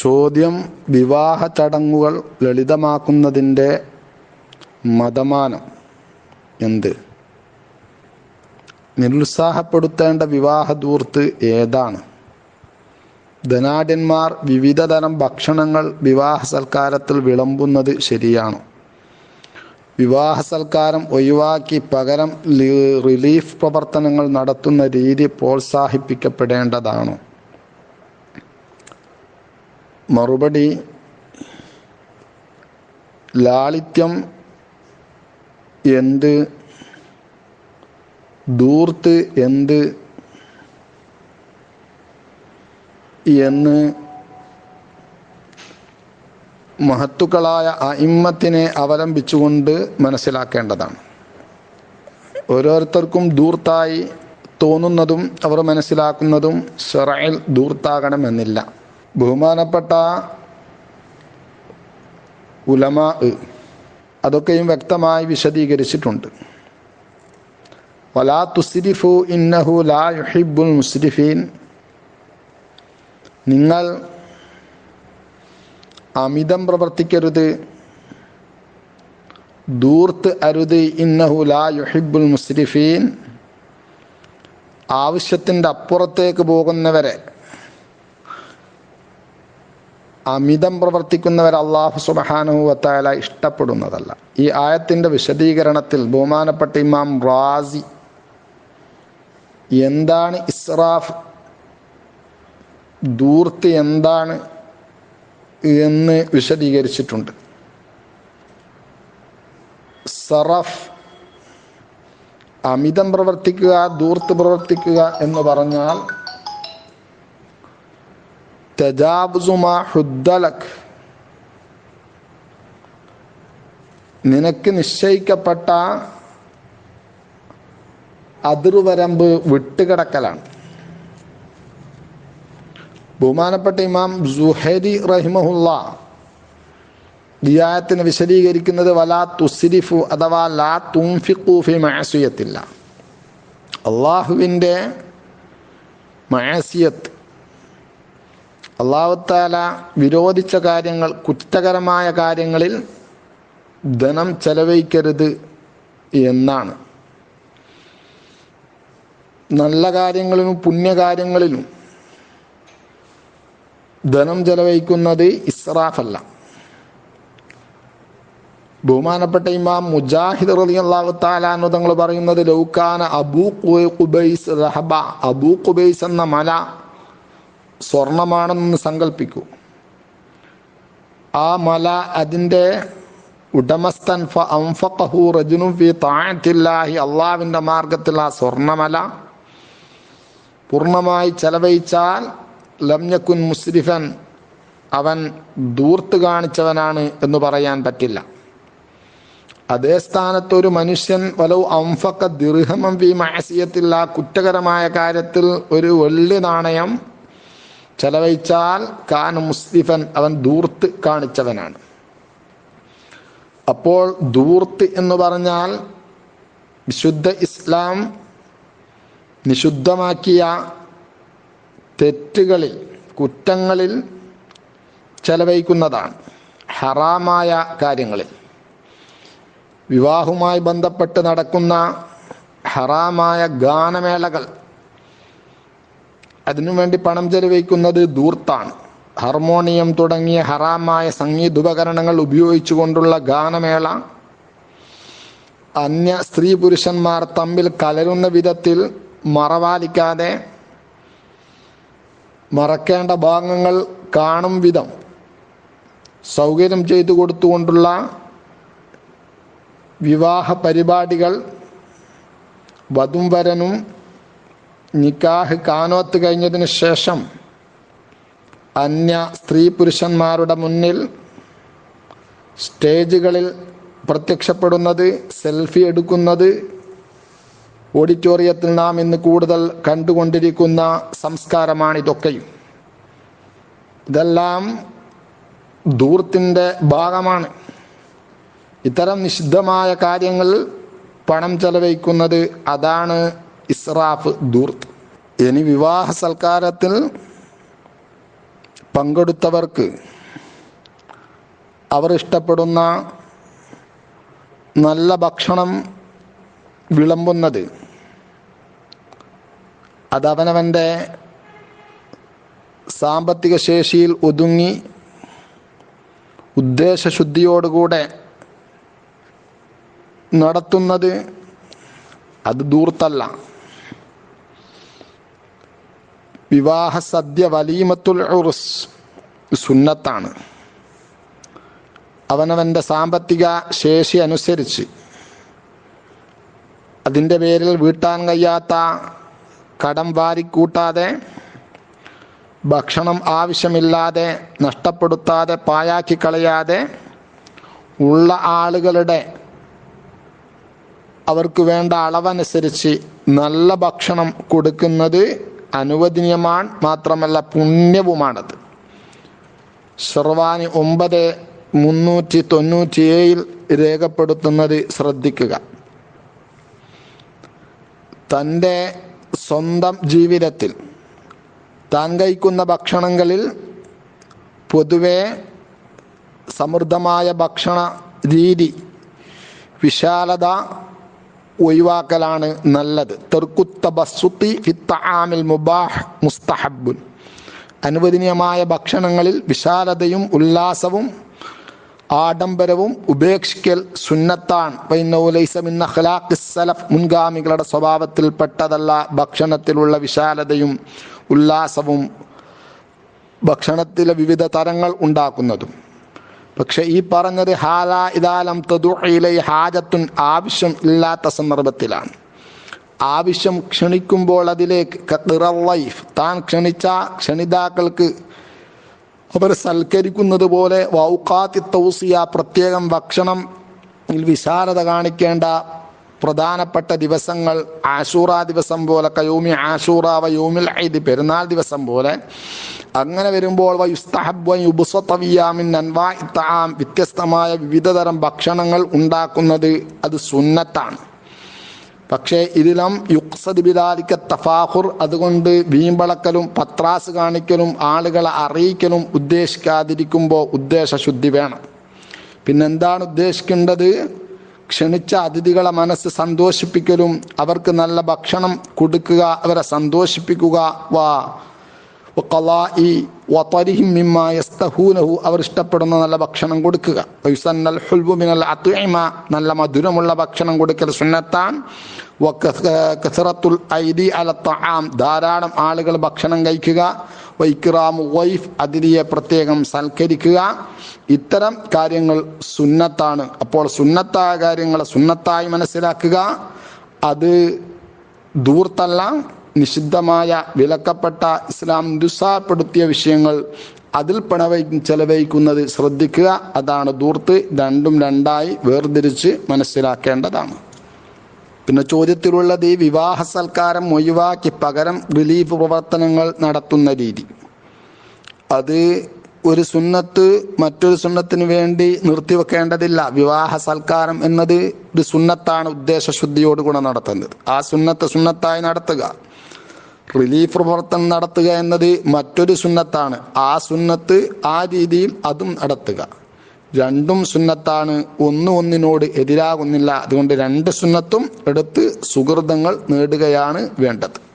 ചോദ്യം വിവാഹ ചടങ്ങുകൾ ലളിതമാക്കുന്നതിന്റെ മതമാനം എന്ത്? നിരുത്സാഹപ്പെടുത്തേണ്ട വിവാഹ ദൂർത്ത് ഏതാണ്? ധനാഢ്യന്മാർ വിവിധതരം ഭക്ഷണങ്ങൾ വിവാഹ സൽക്കാരത്തിൽ വിളമ്പുന്നത് ശരിയാണോ? വിവാഹ സൽക്കാരം ഒഴിവാക്കി പകരം റിലീഫ് പ്രവർത്തനങ്ങൾ നടത്തുന്ന രീതി പ്രോത്സാഹിപ്പിക്കപ്പെടേണ്ടതാണോ? മറുപടി ലാളിത്യം എന്ത് ദൂർത്ത് എന്ത് എന്ന് മഹത്തുക്കളായ അയിമ്മത്തിനെ അവലംബിച്ചുകൊണ്ട് മനസ്സിലാക്കേണ്ടതാണ്. ഓരോരുത്തർക്കും ദൂർത്തായി തോന്നുന്നതും അവർ മനസ്സിലാക്കുന്നതും ഷെറയിൽ ദൂർത്താകണമെന്നില്ല ബഹുമാനപ്പെട്ട ഉലമാ അതൊക്കെയും വ്യക്തമായി വിശദീകരിച്ചിട്ടുണ്ട്. വലാ തുസ്രിഫു ഇന്നഹു ലാ യുഹിബുൽ മുസ്രിഫീൻ. നിങ്ങൾ അമിതം പ്രവർത്തിക്കരുത്. ദൂർത്ത് അരുത് ഇന്നഹു ലാ യുഹിബുൽ മുസ്രിഫീൻ. ആവശ്യത്തിന്റെ അപ്പുറത്തേക്ക് പോകുന്നവരെ അമിതം പ്രവർത്തിക്കുന്നവർ അള്ളാഹു സുബഹാനുഹു വത്തായാല ഇഷ്ടപ്പെടുന്നതല്ല. ഈ ആയത്തിന്റെ വിശദീകരണത്തിൽ ബഹുമാനപ്പെട്ട ഇമാം റാസി എന്താണ് ഇസ്രാഫ് ദൂർത്ത് എന്താണ് എന്ന് വിശദീകരിച്ചിട്ടുണ്ട്. സറഫ് അമിതം പ്രവർത്തിക്കുക ദൂർത്ത് പ്രവർത്തിക്കുക എന്ന് പറഞ്ഞാൽ തജാബുസുമാ ഹുദ്ദലക്. നിനക്ക് നിശ്ചയിക്കപ്പെട്ട അതിർവരമ്പ് വിട്ടുകിടക്കലാണ്. ബഹുമാനപ്പെട്ട ഇമാം സുഹരി റഹിമഹുല്ല ഈ വിശദീകരിക്കുന്നത് വലാ തുസിരിഫു അഥവാ ലാ തുംഫിഖൂഫി ഫി മഅസിയത്തില്ല. അള്ളാഹുവിന്റെ മഅസിയത്ത് അള്ളാഹുത്താല വിരോധിച്ച കാര്യങ്ങൾ കുറ്റകരമായ കാര്യങ്ങളിൽ ധനം ചെലവഴിക്കരുത് എന്നാണ്. നല്ല കാര്യങ്ങളിലും പുണ്യകാര്യങ്ങളിലും ധനം ചെലവഴിക്കുന്നത് ഇസ്രാഫല്ല. ബഹുമാനപ്പെട്ട ഇമാം മുജാഹിദ് റലി അള്ളാഹു താലാന്ന് തങ്ങൾ പറയുന്നത് ലൗക്കാന അബൂ കുബൈസ് റഹബ അബൂ കുബൈസ് എന്ന മല സ്വർണമാണെന്ന് സങ്കല്പിക്കൂ ആ മല അതിന്റെ ഉടമസ്ഥൻ അംഫഖഹു റജുനു താഴത്തില്ലാഹി അള്ളാവിന്റെ മാർഗത്തിൽ ആ സ്വർണമല പൂർണമായി ചെലവഴിച്ചാൽ ലംയക്കുൻ മുസ്രിഫൻ അവൻ ദൂർത്ത് കാണിച്ചവനാണ് എന്ന് പറയാൻ പറ്റില്ല. അതേ സ്ഥാനത്ത് ഒരു മനുഷ്യൻ വലവ് അംഫക്ക ദീർഘമം വി മാസിയത്തില്ല കുറ്റകരമായ കാര്യത്തിൽ ഒരു വെള്ളി നാണയം ചെലവഴിച്ചാൽ കാന മുസ്ലിഫൻ അവൻ ദൂർത്ത് കാണിച്ചവനാണ്. അപ്പോൾ ദൂർത്ത് എന്ന് പറഞ്ഞാൽ വിശുദ്ധ ഇസ്ലാം നിശുദ്ധമാക്കിയ തെറ്റുകളിൽ കുറ്റങ്ങളിൽ ചെലവഴിക്കുന്നതാണ്. ഹറാമായ കാര്യങ്ങളിൽ. വിവാഹവുമായി ബന്ധപ്പെട്ട് നടക്കുന്ന ഹറാമായ ഗാനമേളകൾ അതിനുവേണ്ടി പണം ചെലവഴിക്കുന്നത് ദൂർത്താണ് ഹാർമോണിയം തുടങ്ങിയ ഹറാമായ സംഗീത സംഗീതോപകരണങ്ങൾ ഉപയോഗിച്ചുകൊണ്ടുള്ള ഗാനമേള. അന്യ സ്ത്രീ പുരുഷന്മാർ തമ്മിൽ കലരുന്ന വിധത്തിൽ മറവാലിക്കാതെ മറക്കേണ്ട ഭാഗങ്ങൾ കാണും വിധം സൗകര്യം ചെയ്തു കൊടുത്തുകൊണ്ടുള്ള വിവാഹ പരിപാടികൾ വധും വരനും നിക്കാഹ് കാനോത്ത് കഴിഞ്ഞതിന് ശേഷം അന്യ സ്ത്രീ പുരുഷന്മാരുടെ മുന്നിൽ സ്റ്റേജുകളിൽ പ്രത്യക്ഷപ്പെടുന്നത് സെൽഫി എടുക്കുന്നത് ഓഡിറ്റോറിയത്തിൽ നാം ഇന്ന് കൂടുതൽ കണ്ടുകൊണ്ടിരിക്കുന്ന സംസ്കാരമാണിതൊക്കെയും. ഇതെല്ലാം ദൂർത്തിന്റെ ഭാഗമാണ്. ഇത്തരം നിഷിദ്ധമായ കാര്യങ്ങൾ പണം ചെലവഴിക്കുന്നത് അതാണ് ഇസ്രാഫ് ദൂർത്ത്. ഇനി വിവാഹ സൽക്കാരത്തിൽ പങ്കെടുത്തവർക്ക് അവർ ഇഷ്ടപ്പെടുന്ന നല്ല ഭക്ഷണം വിളമ്പുന്നത് അതവനവന്റെ സാമ്പത്തിക ശേഷിയിൽ ഒതുങ്ങി ഉദ്ദേശശുദ്ധിയോടുകൂടെ നടത്തുന്നത് അത് ദൂർത്തല്ല. വിവാഹ സദ്യ വലീമത്തുൽ ഉറുസ് സുന്നത്താണ്. അവനവന്റെ സാമ്പത്തിക ശേഷി അനുസരിച്ച് അതിന്റെ പേരിൽ വീട്ടാൻ കഴിയാത്ത കടം വാരിക്കൂട്ടാതെ ഭക്ഷണം ആവശ്യമില്ലാതെ നഷ്ടപ്പെടുത്താതെ പായാക്കി കളയാതെ ഉള്ള ആളുകളുടെ അവർക്ക് വേണ്ട അളവനുസരിച്ച് നല്ല ഭക്ഷണം കൊടുക്കുന്നത് അനുവദനീയമാണ് മാത്രമല്ല പുണ്യവുമാണത്. സർവാനി ഒമ്പത് മുന്നൂറ്റി തൊണ്ണൂറ്റി ഏഴിൽ രേഖപ്പെടുത്തുന്നത് ശ്രദ്ധിക്കുക. തന്റെ സ്വന്തം ജീവിതത്തിൽ താൻ കഴിക്കുന്ന ഭക്ഷണങ്ങളിൽ പൊതുവെ സമൃദ്ധമായ ഭക്ഷണ രീതി വിശാലത ഒഴിവാക്കലാണ് നല്ലത്. തെർക്കുത്തബസുത്തി ഫിത്തആമിൽ മുബാഹ് മുസ്തഹബുൻ അനുവദനീയമായ ഭക്ഷണങ്ങളിൽ വിശാലതയും ഉല്ലാസവും ആഡംബരവും ഉപേക്ഷിക്കൽ സുന്നത്താണ്. പൈനൗലൈസമിന്ന സലഫ്. മുൻഗാമികളുടെ സ്വഭാവത്തിൽപ്പെട്ടതല്ല ഭക്ഷണത്തിലുള്ള വിശാലതയും ഉല്ലാസവും ഭക്ഷണത്തിലെ വിവിധ തരങ്ങൾ ഉണ്ടാക്കുന്നതും. പക്ഷെ ഈ പറഞ്ഞത് ഹാല ഇതാലം തതുയിലെ ഹാജത്തുൻ ആവശ്യം ഇല്ലാത്ത സന്ദർഭത്തിലാണ്. ആവശ്യം ക്ഷണിക്കുമ്പോൾ അതിലേക്ക് ലൈഫ് താൻ ക്ഷണിച്ച ക്ഷണിതാക്കൾക്ക് അവർ സൽക്കരിക്കുന്നത് പോലെ വൗക്കാത്തി തൗസിയ പ്രത്യേകം ഭക്ഷണം വിശാലത കാണിക്കേണ്ട പ്രധാനപ്പെട്ട ദിവസങ്ങൾ ആശൂറ ദിവസം പോലെ കയോമി ആശൂറ വയോമിൽ ഐദ് പെരുന്നാൾ ദിവസം പോലെ. അങ്ങനെ വരുമ്പോൾ വ്യത്യസ്തമായ വിവിധതരം ഭക്ഷണങ്ങൾ ഉണ്ടാക്കുന്നത് അത് സുന്നത്താണ്. പക്ഷേ ഇതിലും യുക്സദ് ബിദാലിക്ക തഫാഹുർ അതുകൊണ്ട് വീമ്പളക്കലും പത്രാസ് കാണിക്കലും ആളുകളെ അറിയിക്കലും ഉദ്ദേശിക്കാതിരിക്കുമ്പോൾ ഉദ്ദേശശുദ്ധി വേണം. പിന്നെന്താണ് ഉദ്ദേശിക്കേണ്ടത്? ക്ഷണിച്ച അതിഥികളെ മനസ്സ് സന്തോഷിപ്പിക്കലും അവർക്ക് നല്ല ഭക്ഷണം കൊടുക്കുക അവരെ സന്തോഷിപ്പിക്കുക. വാ. അവർ ഇഷ്ടപ്പെടുന്ന നല്ല ഭക്ഷണം കൊടുക്കുക. നല്ല മധുരമുള്ള ഭക്ഷണം കൊടുക്കൽ സുന്നത്താൻ. ധാരാളം ആളുകൾ ഭക്ഷണം കഴിക്കുക. വൈക്കിറാമു വൈഫ് അതിഥിയെ പ്രത്യേകം സൽക്കരിക്കുക. ഇത്തരം കാര്യങ്ങൾ സുന്നത്താണ്. അപ്പോൾ സുന്നത്തായ കാര്യങ്ങൾ സുന്നത്തായി മനസ്സിലാക്കുക. അത് ദൂർത്തല്ല നിഷിദ്ധമായ വിലക്കപ്പെട്ട ഇസ്ലാം ദുസ്സാപ്പെടുത്തിയ വിഷയങ്ങൾ അതിൽ പണവൈ ചെലവഴിക്കുന്നത് ശ്രദ്ധിക്കുക. അതാണ് ദൂർത്ത് രണ്ടും രണ്ടായി വേർതിരിച്ച് മനസ്സിലാക്കേണ്ടതാണ്. പിന്നെ ചോദ്യത്തിലുള്ളത് ഈ വിവാഹ സൽക്കാരം ഒഴിവാക്കി പകരം റിലീഫ് പ്രവർത്തനങ്ങൾ നടത്തുന്ന രീതി. അത് ഒരു സുന്നത്ത് മറ്റൊരു സുന്നത്തിന് വേണ്ടി നിർത്തിവെക്കേണ്ടതില്ല. വിവാഹ സൽക്കാരം എന്നത് ഒരു സുന്നത്താണ് ഉദ്ദേശശുദ്ധിയോടുകൂടെ നടത്തുന്നത് ആ സുന്നത്ത് സുന്നത്തായി നടത്തുക. റിലീഫ് പ്രവർത്തനം നടത്തുക എന്നത് മറ്റൊരു സുന്നത്താണ്. ആ സുന്നത്ത് ആ രീതിയിൽ അതും നടത്തുക. രണ്ടും സുന്നത്താണ്. ഒന്ന് ഒന്നിനോട് എതിരാകുന്നില്ല. അതുകൊണ്ട് രണ്ട് സുന്നത്തും എടുത്ത് സുഹൃതങ്ങൾ നേടുകയാണ് വേണ്ടത്.